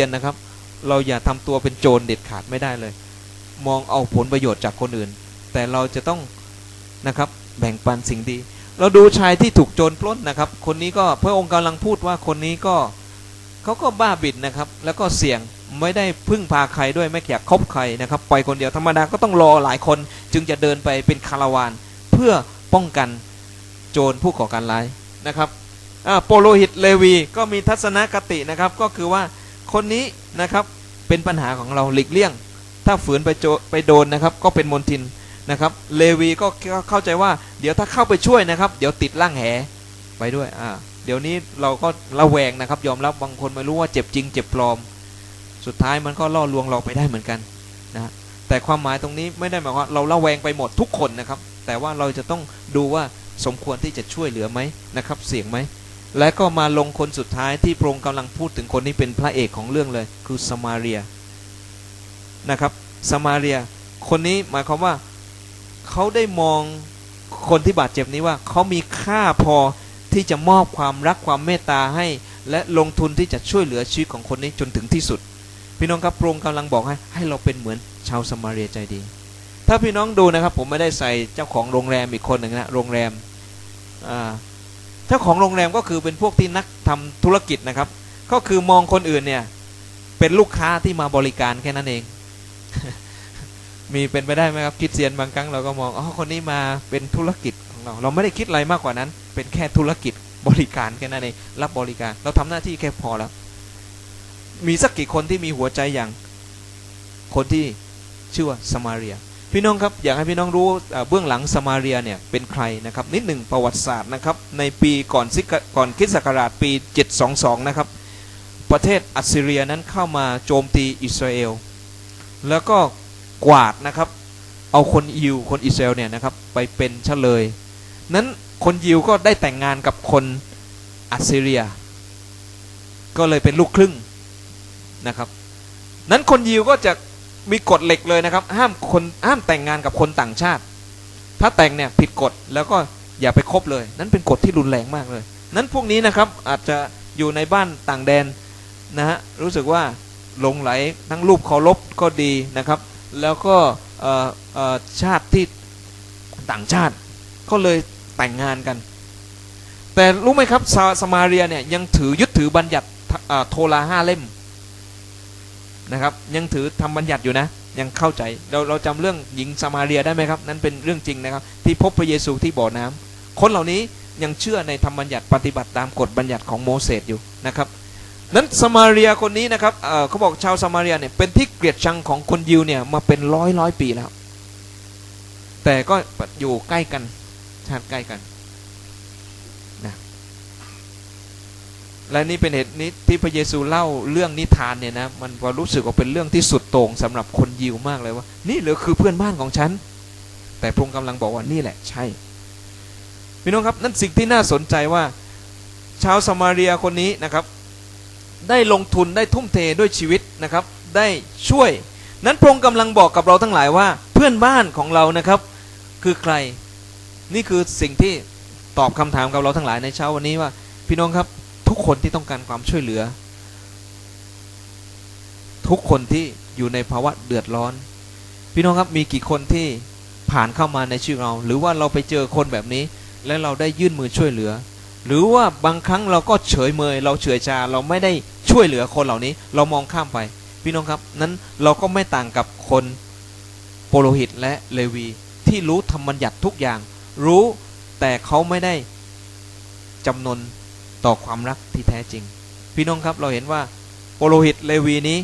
เรียนนะครับ เราอย่าทำตัวเป็นโจรเด็ดขาดไม่ได้เลย มองเอาผลประโยชน์จากคนอื่น แต่เราจะต้องนะครับแบ่งปันสิ่งดี เราดูชายที่ถูกโจรปล้นนะครับ คนนี้ก็พระองค์กำลังพูดว่าคนนี้ก็เขาก็บ้าบิดนะครับ แล้วก็เสี่ยงไม่ได้พึ่งพาใครด้วยไม่อยากคบใครนะครับ ไปคนเดียวธรรมดาก็ต้องรอหลายคน จึงจะเดินไปเป็นคาราวาน เพื่อป้องกันโจรผู้ก่อการร้ายนะครับอ่าโปโลหิตเลวีก็มีทัศนคตินะครับก็คือว่า คนนี้นะครับเป็นปัญหาของเราหลีกเลี่ยง ถ้าฝืนไปโจไปโดนนะครับ ก็เป็นมนทินนะครับ เลวีก็เข้าใจว่า เดี๋ยวถ้าเข้าไปช่วยนะครับ เดี๋ยวติดล่างแหไปด้วยอ่าเดี๋ยวนี้เราก็ระแวงนะครับ ยอมรับบางคนไม่รู้ว่าเจ็บจริงเจ็บปลอม สุดท้ายมันก็ล่อลวงเราไปได้เหมือนกันนะแต่ความหมายตรงนี้ไม่ได้หมายว่าเราระแวงไปหมดทุกคนนะครับ แต่ว่าเราจะต้องดูว่าสมควรที่จะช่วยเหลือไหมนะครับ เสี่ยงไหม และก็มาลงคนสุดท้ายที่พระองค์กำลังพูดถึงคนนี้เป็นพระเอกของเรื่องเลย คือสมาเรียนะครับสมาเรีย คนนี้หมายความว่าเขาได้มองคนที่บาดเจ็บนี้ว่าเขามีค่าพอที่จะมอบความรักความเมตตาให้ และลงทุนที่จะช่วยเหลือชีวิตของคนนี้จนถึงที่สุด พี่น้องครับพระองค์กำลังบอกให้ ให้เราเป็นเหมือนชาวสมาเรียใจดี ถ้าพี่น้องดูนะครับ ผมไม่ได้ใส่เจ้าของโรงแรมอีกคนหนึ่งนะโรงแรมอ่า เจ้าของโรงแรมก็คือเป็นพวกที่นักทำธุรกิจนะครับ ก็คือมองคนอื่นเนี่ย เป็นลูกค้าที่มาบริการแค่นั้นเอง มีเป็นไปได้ไหมครับคิดเซียนบางครั้งเราก็มองอ๋อคนนี้มาเป็นธุรกิจของเรา เราไม่ได้คิดอะไรมากกว่านั้น เป็นแค่ธุรกิจบริการแค่นั้นเองรับบริการ เราทำหน้าที่แค่พอแล้ว มีสักกี่คนที่มีหัวใจอย่าง คนที่ชื่อว่าสมาเรีย พี่น้องครับอยากให้พี่น้องรู้เบื้องหลังสมาเรียเนี่ยเป็นใครนะครับนิดหนึ่งประวัติศาสตร์นะครับในปีก่อนซิกก่อนคริสต์ศักราชปี 722 นะครับ ประเทศอัสซีเรียนั้นเข้ามาโจมตีอิสราเอล แล้วก็กวาดนะครับเอาคนยิวคนอิสราเอลเนี่ยนะครับไปเป็นเฉลย นั้นคนยิวก็ได้แต่งงานกับคนอัสซีเรีย ก็เลยเป็นลูกครึ่งนะครับนั้นคนยิวก็จะ มีกฎเหล็กเลยนะครับ ห้ามคนห้ามแต่งงานกับคนต่างชาติ ถ้าแต่งเนี่ยผิดกฎแล้วก็อย่าไปคบเลย นั้นเป็นกฎที่รุนแรงมากเลย นั้นพวกนี้นะครับอาจจะอยู่ในบ้านต่างแดนนะฮะรู้สึกว่าหลงไหลทั้งรูปเคารพก็ดีนะครับ แล้วก็ชาติที่ต่างชาติก็เลยแต่งงานกัน แต่รู้ไหมครับสมาเรียเนี่ยยังถือยึดถือบัญญัติโทราห้าเล่ม นะครับ ยังถือทำบัญญัติอยู่นะ ยังเข้าใจเราเราจำเรื่องหญิงสมาเรียได้ไหมครับ นั้นเป็นเรื่องจริงนะครับ ที่พบพระเยซูที่บ่อน้ำคนเหล่านี้ยังเชื่อในธรรมบัญญัติปฏิบัติตามกฎบัญญัติของโมเสสอยู่นะครับ นั้นสมาเรียคนนี้นะครับเเขาบอกชาวสมาเรียเนี่ยเป็นที่เกลียดชังของคนยิวเนี่ยมาเป็นร้อยร้อยปีแล้ว แต่ก็อยู่ใกล้กันชาติใกล้กัน และนี่เป็นเหตุนี้ที่พระเยซูเล่าเรื่องนิทานเนี่ยนะมันพอรู้สึกว่าเป็นเรื่องที่สุดโต่งสำหรับคนยิวมากเลยว่า นี่เหรือคือเพื่อนบ้านของฉัน แต่พระองค์กำลังบอกว่านี่แหละใช่พี่น้องครับนั่นสิ่งที่น่าสนใจว่า ชาวสมาเรียคนนี้นะครับ ได้ลงทุนได้ทุ่มเทด้วยชีวิตนะครับ ได้ช่วย นั้นพระองค์กำลังบอกกับเราทั้งหลายว่า เพื่อนบ้านของเรานะครับ คือใคร นี่คือสิ่งที่ตอบคำถามกับเราทั้งหลายในเช้าวันนี้ว่า พี่น้องครับ คนที่ต้องการความช่วยเหลือ ทุกคนที่อยู่ในภาวะเดือดร้อน พี่น้องครับมีกี่คนที่ผ่านเข้ามาในชีวิตเรา หรือว่าเราไปเจอคนแบบนี้ แล้วเราได้ยื่นมือช่วยเหลือ หรือว่าบางครั้งเราก็เฉยเมย เราเฉยชาเราไม่ได้ช่วยเหลือคนเหล่านี้ เรามองข้ามไป พี่น้องครับ นั้นเราก็ไม่ต่างกับคนโปโลหิตและเลวีที่รู้ธรรมบัญญัติทุกอย่าง รู้แต่เขาไม่ได้จำนน ต่อความรักที่แท้จริง พี่น้องครับเราเห็นว่าโปโลหิตเลวีนี้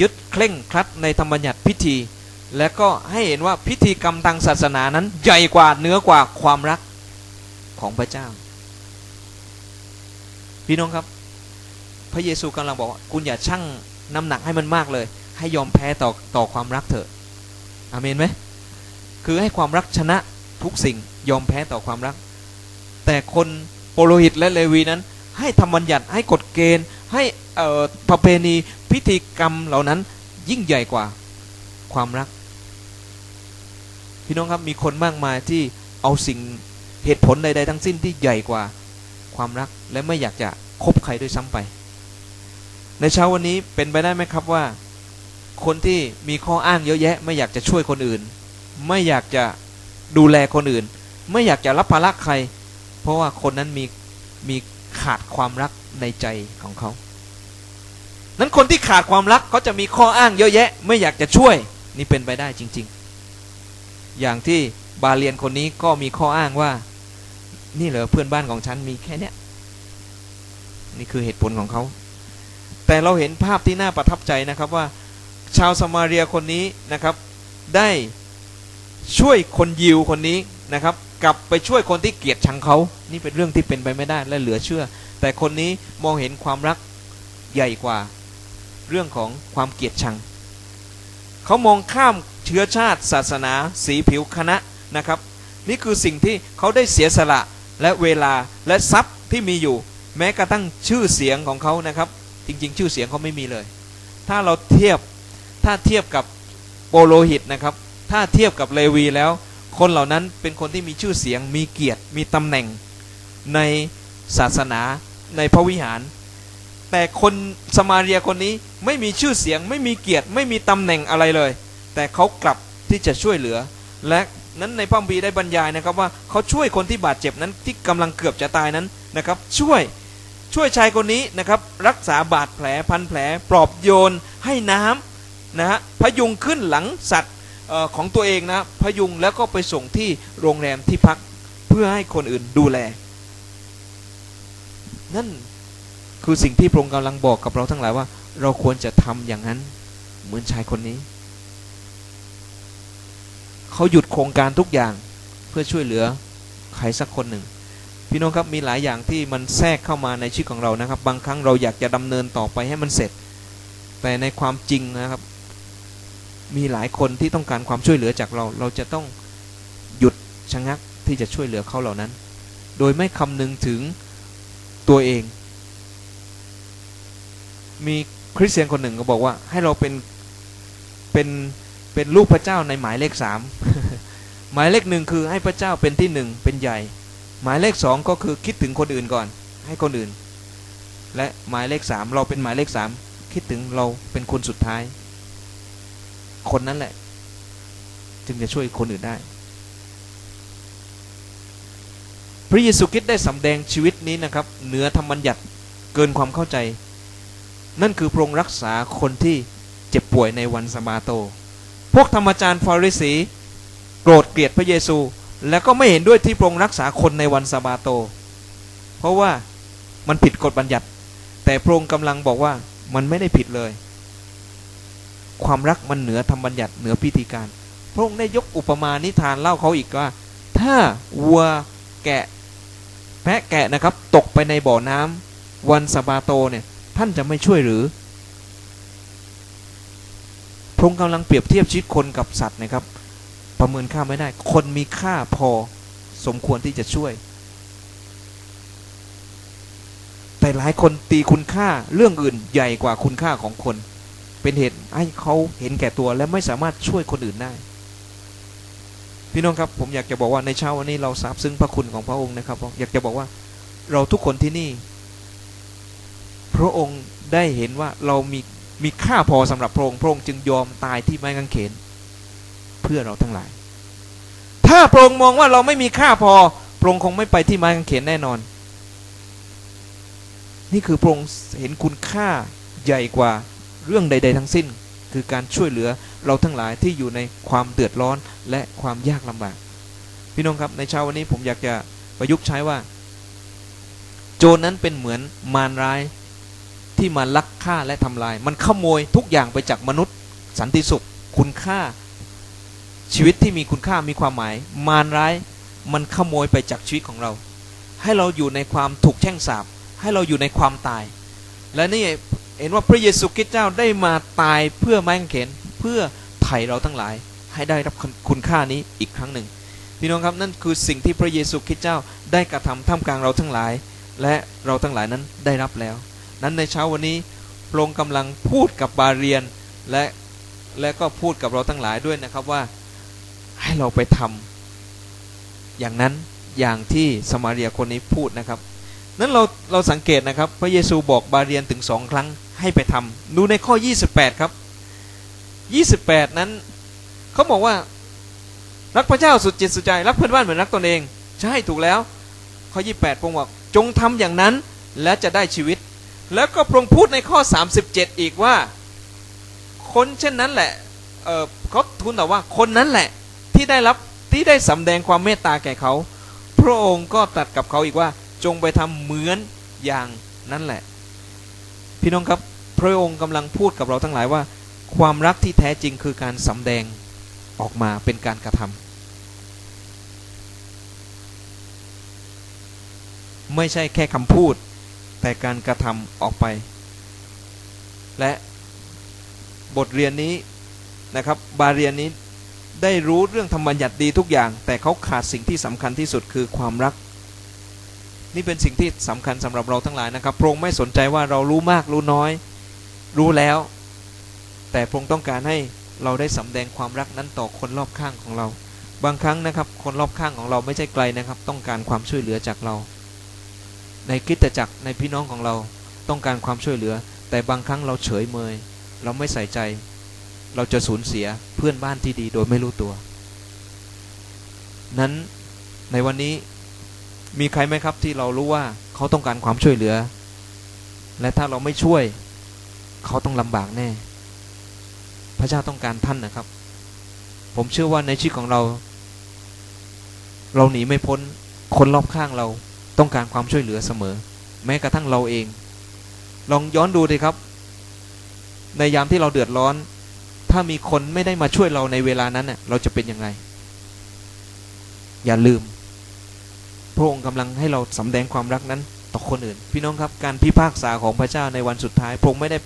ยึดเคร่งครัดในธรรมบัญญัติพิธี และก็ให้เห็นว่าพิธีกรรมทางศาสนานั้นใหญ่กว่าเนื้อกว่าความรักของพระเจ้า พี่น้องครับ พระเยซูกำลังบอกว่าคุณอย่าชั่งน้ำหนักให้มันมากเลย ให้ยอมแพ้ต่อต่อความรักเถอะอเมนไหมคือให้ความรักชนะทุกสิ่งยอมแพ้ต่อความรัก แต่คนโปโลหิตและเลวีนั้น ให้ธรรมบัญญัติให้กฎเกณฑ์ ให้ประเพณีพิธีกรรมเหล่านั้นยิ่งใหญ่กว่าความรัก พี่น้องครับมีคนมากมายที่เอาสิ่งเหตุผลใด ๆ ทั้งสิ้นที่ใหญ่กว่าความรักและไม่อยากจะคบใครด้วยซ้ำไป ในเช้าวันนี้เป็นไปได้ไหมครับว่า คนที่มีข้ออ้างเยอะแยะ ไม่อยากจะช่วยคนอื่น ไม่อยากจะดูแลคนอื่น ไม่อยากจะรับภาระใคร เพราะว่าคนนั้นมีมี ขาดความรักในใจของเขา นั้นคนที่ขาดความรักเขาจะมีข้ออ้างเยอะแยะ ไม่อยากจะช่วยนี่เป็นไปได้จริง ๆ อย่างที่บาเลียนคนนี้ก็มีข้ออ้างว่า นี่เหรอเพื่อนบ้านของฉันมีแค่เนี้ยนี่คือเหตุผลของเขา แต่เราเห็นภาพที่น่าประทับใจนะครับว่า ชาวสมาเรียคนนี้นะครับ ได้ช่วยคนยิวคนนี้นะครับ กลับไปช่วยคนที่เกลียดชังเขา นี่เป็นเรื่องที่เป็นไปไม่ได้และเหลือเชื่อ แต่คนนี้มองเห็นความรักใหญ่กว่าเรื่องของความเกลียดชัง เขามองข้ามเชื้อชาติ ศาสนา สีผิวคณะนะครับ นี่คือสิ่งที่เขาได้เสียสละและเวลาและทรัพย์ที่มีอยู่ แม้กระทั่งชื่อเสียงของเขานะครับ จริง ๆ ชื่อเสียงเขาไม่มีเลย ถ้าเราเทียบถ้าเทียบกับโปโลหิตนะครับ ถ้าเทียบกับเลวีแล้ว คนเหล่านั้นเป็นคนที่มีชื่อเสียง มีเกียรติ มีตำแหน่งในศาสนาในพระวิหาร แต่คนสมาเรียคนนี้ไม่มีชื่อเสียง ไม่มีเกียรติ ไม่มีตำแหน่งอะไรเลย แต่เขากลับที่จะช่วยเหลือ และนั้นในพระคัมภีได้บรรยายนะครับว่าเขาช่วยคนที่บาดเจ็บนั้นที่กำลังเกือบจะตายนั้นนะครับ ช่วยช่วยชายคนนี้นะครับรักษาบาดแผลพันแผลปลอบโยนให้น้ำนะฮะพยุงขึ้นหลังสัตว์ ของตัวเองนะพยุงแล้วก็ไปส่งที่โรงแรมที่พักเพื่อให้คนอื่นดูแล นั่นคือสิ่งที่พระองค์กำลังบอกกับเราทั้งหลายว่า เราควรจะทำอย่างนั้นเหมือนชายคนนี้ เขาหยุดโครงการทุกอย่างเพื่อช่วยเหลือใครสักคนหนึ่ง พี่น้องครับมีหลายอย่างที่มันแทรกเข้ามาในชีวิตของเรานะครับ บางครั้งเราอยากจะดำเนินต่อไปให้มันเสร็จ แต่ในความจริงนะครับ มีหลายคนที่ต้องการความช่วยเหลือจากเรา เราจะต้องหยุดชะงักที่จะช่วยเหลือเขาเหล่านั้น โดยไม่คำนึงถึงตัวเอง มีคริสเตียนคนหนึ่งก็บอกว่า ให้เราเป็นเป็นเป็นลูกพระเจ้าในหมายเลขสามหมายเลขหนึ่งคือให้พระเจ้าเป็นที่หนึ่งเป็นใหญ่ หมายเลขสองก็คือคิดถึงคนอื่นก่อน ให้คนอื่น และหมายเลขสามเราเป็นหมายเลขสามคิดถึงเราเป็นคนสุดท้าย คนนั้นแหละ จึงจะช่วยคนอื่นได้ พระเยซูคริสต์ได้สำแดงชีวิตนี้นะครับ เหนือธรรมบัญญัติเกินความเข้าใจ นั่นคือพระองค์รักษาคนที่เจ็บป่วยในวันสะบาโต พวกธรรมจารย์ฟาริสี โกรธเกลียดพระเยซู แล้วก็ไม่เห็นด้วยที่พระองค์รักษาคนในวันสะบาโต เพราะว่ามันผิดกฎบัญญัติ แต่พระองค์กำลังบอกว่ามันไม่ได้ผิดเลย ความรักมันเหนือธรรมบัญญัติเหนือพิธีการ พระองค์ได้ยกอุปมาณิทานเล่าเขาอีกว่า ถ้าวัวแกะแพะแกะนะครับ ตกไปในบ่อน้ำวันสบาโตเนี่ย ท่านจะไม่ช่วยหรือ พระองค์กำลังเปรียบเทียบชีวิตคนกับสัตว์นะครับ ประเมินค่าไม่ได้ คนมีค่าพอสมควรที่จะช่วย แต่หลายคนตีคุณค่าเรื่องอื่นใหญ่กว่าคุณค่าของคน เป็นเหตุ ให้เขาเห็นแก่ตัวและไม่สามารถช่วยคนอื่นได้ พี่น้องครับผมอยากจะบอกว่าในเช้าวันนี้เราซาบซึ้งพระคุณของพระองค์นะครับ อยากจะบอกว่าเราทุกคนที่นี่ พระองค์ได้เห็นว่าเรามีมีค่าพอสำหรับพระองค์พระองค์จึงยอมตายที่ไม้กางเขน เพื่อเราทั้งหลาย ถ้าพระองค์มองว่าเราไม่มีค่าพอพระองค์คงไม่ไปที่ไม้กางเขนแน่นอน นี่คือพระองค์เห็นคุณค่าใหญ่กว่าเรื่องใด ๆ ทั้งสิ้น คือการช่วยเหลือเราทั้งหลายที่อยู่ในความเดือดร้อนและความยากลำบาก พี่น้องครับในเช้าวันนี้ผมอยากจะประยุกต์ใช้ว่า โจรนั้นเป็นเหมือนมารร้ายที่มาลักฆ่าและทำลาย มันขโมยทุกอย่างไปจากมนุษย์ สันติสุข คุณค่า ชีวิตที่มีคุณค่ามีความหมาย มารร้ายมันขโมยไปจากชีวิตของเรา ให้เราอยู่ในความถูกแช่งสาปให้เราอยู่ในความตาย และนี่ เห็นว่าพระเยซูคริสต์เจ้าได้มาตายเพื่อไม้กางเขนเพื่อไถ่เราทั้งหลาย ให้ได้รับคุณค่านี้อีกครั้งหนึ่ง พี่น้องครับนั่นคือสิ่งที่พระเยซูคริสต์เจ้าได้กระทำท่ามกลางเราทั้งหลาย และเราทั้งหลายนั้นได้รับแล้ว นั้นในเช้าวันนี้พระองค์กำลังพูดกับบาเรียนและและก็พูดกับเราทั้งหลายด้วยนะครับว่าให้เราไปทำอย่างนั้นอย่างที่สมาเรียคนนี้พูดนะครับ นั้นเราเราสังเกตนะครับ พระเยซูบอกบาเรียนถึงสองครั้ง ให้ไปทำดูในข้อ 28 ครับ 28 นั้นเขาบอกว่า รักพระเจ้าสุดจิตสุดใจ รักเพื่อนบ้านเหมือนรักตนเอง ใช่ถูกแล้ว ข้อ 28พระองค์บอกจงทำอย่างนั้นและจะได้ชีวิต แล้วก็พระองค์พูดในข้อ 37 อีกว่า คนเช่นนั้นแหละเออเขาทูลแต่ว่าคนนั้นแหละที่ได้รับที่ได้สำแดงความเมตตาแก่เขา พระองค์ก็ตรัสกับเขาอีกว่าจงไปทำเหมือนอย่างนั้นแหละ พี่น้องครับ พระองค์กำลังพูดกับเราทั้งหลายว่า ความรักที่แท้จริงคือการสำแดงออกมาเป็นการกระทำไม่ใช่แค่คำพูด แต่การกระทำออกไป และบทเรียนนี้นะครับบาเรียนนี้ได้รู้เรื่องธรรมบัญญัติดีทุกอย่าง แต่เขาขาดสิ่งที่สำคัญที่สุดคือความรัก นี่เป็นสิ่งที่สำคัญสำหรับเราทั้งหลายนะครับพระองค์ไม่สนใจว่าเรารู้มากรู้น้อย รู้แล้ว แต่พระองค์ต้องการให้เราได้สำแดงความรักนั้นต่อคนรอบข้างของเรา บางครั้งนะครับ คนรอบข้างของเราไม่ใช่ไกลนะครับ ต้องการความช่วยเหลือจากเรา ในคิดแต่จักในพี่น้องของเราต้องการความช่วยเหลือ แต่บางครั้งเราเฉยเมย เราไม่ใส่ใจ เราจะสูญเสียเพื่อนบ้านที่ดีโดยไม่รู้ตัว นั้นในวันนี้มีใครไหมครับที่เรารู้ว่าเขาต้องการความช่วยเหลือ และถ้าเราไม่ช่วย เขาต้องลำบากแน่ พระเจ้าต้องการท่านนะครับ ผมเชื่อว่าในชีวิตของเรา เราหนีไม่พ้นคนรอบข้างเราต้องการความช่วยเหลือเสมอ แม้กระทั่งเราเอง ลองย้อนดูดิครับ ในยามที่เราเดือดร้อน ถ้ามีคนไม่ได้มาช่วยเราในเวลานั้นเน่ยเราจะเป็นยังไง อย่าลืม พระองค์กำลังให้เราสำแดงความรักนั้น ต่อคนอื่น พี่น้องครับการพิพากษาของพระเจ้าในวันสุดท้ายพระองค์ไม่ได้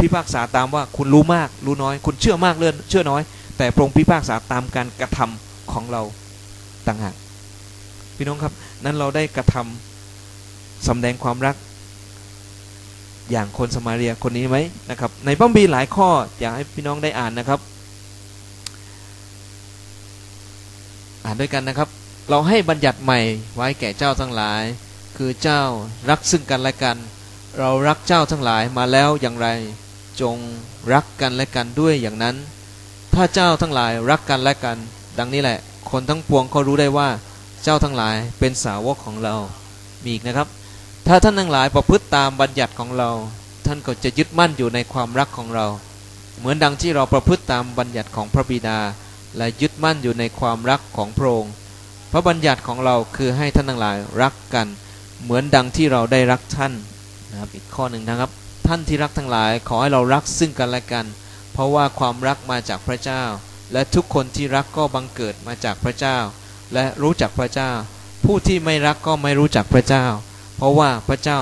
พิพากษาตามว่าคุณรู้มากรู้น้อย คุณเชื่อมากเลื่อนเชื่อน้อย แต่พระองค์พิพากษาตามการกระทำของเราต่างหากพี่น้องครับนั้นเราได้กระทำสำแดงความรัก อย่างคนสมาเรียคนนี้ไหมนะครับ ในพระบีหลายข้ออยากให้พี่น้องได้อ่านนะครับ อ่านด้วยกันนะครับ เราให้บัญญัติใหม่ไว้แก่เจ้าทั้งหลาย คือเจ้ารักซึ่งกันและกัน เรารักเจ้าทั้งหลายมาแล้วอย่างไร จงรักกันและกันด้วยอย่างนั้น ถ้าเจ้าทั้งหลายรักกันและกัน ดังนี้แหละ คนทั้งปวงเขารู้ได้ว่า เจ้าทั้งหลายเป็นสาวกของเรา มีอีกนะครับ ถ้าท่านทั้งหลายประพฤติตามบัญญัติของเรา ท่านก็จะยึดมั่นอยู่ในความรักของเรา เหมือนดังที่เราประพฤติตามบัญญัติของพระบิดา และยึดมั่นอยู่ในความรักของพระองค์พระบัญญัติของเราคือให้ท่านทั้งหลายรักกัน เหมือนดังที่เราได้รักท่านนะครับอีกข้อหนึ่งนะครับ ท่านที่รักทั้งหลาย ขอให้เรารักซึ่งกันและกัน เพราะว่าความรักมาจากพระเจ้า และทุกคนที่รักก็บังเกิดมาจากพระเจ้า และรู้จักพระเจ้า ผู้ที่ไม่รักก็ไม่รู้จักพระเจ้า เพราะว่าพระเจ้า